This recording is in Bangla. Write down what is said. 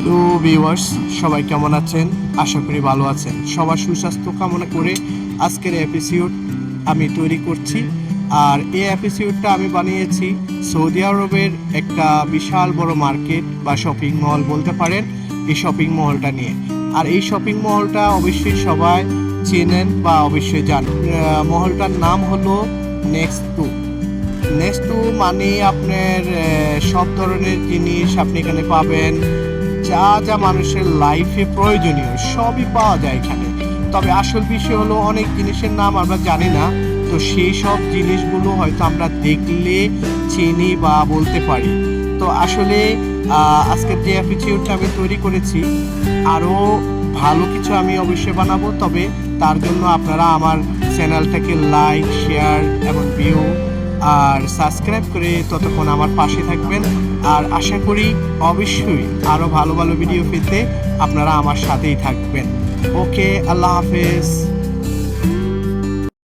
হ্যালো ভিউয়ার্স, সবাই কেমন আছেন? আশা করি ভালো আছেন। সবার সুস্বাস্থ্য কামনা করে আজকের এপিসোড আমি তৈরি করছি। আর এই এপিসোডটা আমি বানিয়েছি সৌদি আরবের একটা বিশাল বড় মার্কেট বা শপিং মল বলতে পারেন, এই শপিং মলটা নিয়ে। আর এই শপিং মলটা অবশ্যই সবাই চেনেন বা অবশ্যই জানেন। মহলটার নাম হলো নেক্সট টু নেক্সট টু মানে আপনার সব ধরনের জিনিস আপনি এখানে পাবেন। যা যা মানুষের লাইফে প্রয়োজনীয়, সবই পাওয়া যায় এখানে। তবে আসল বিষয় হলো অনেক জিনিসের নাম আমরা জানি না, তো সেই সব জিনিসগুলো হয়তো আমরা দেখলে, চিনি বা বলতে পারি। তো আসলে আজকের যে এপিসোডটা আমি তৈরি করেছি আরও ভালো কিছু আমি অবশ্যই বানাবো, তবে তার জন্য আপনারা আমার চ্যানেলটাকে লাইক শেয়ার এবং ভিউ আর সাবস্ক্রাইব করে ততক্ষণ আমার পাশে থাকবেন। আর আশা করি অবশ্যই আরও ভালো ভালো ভিডিও পেতে আপনারা আমার সাথেই থাকবেন। ওকে, আল্লাহ হাফেজ।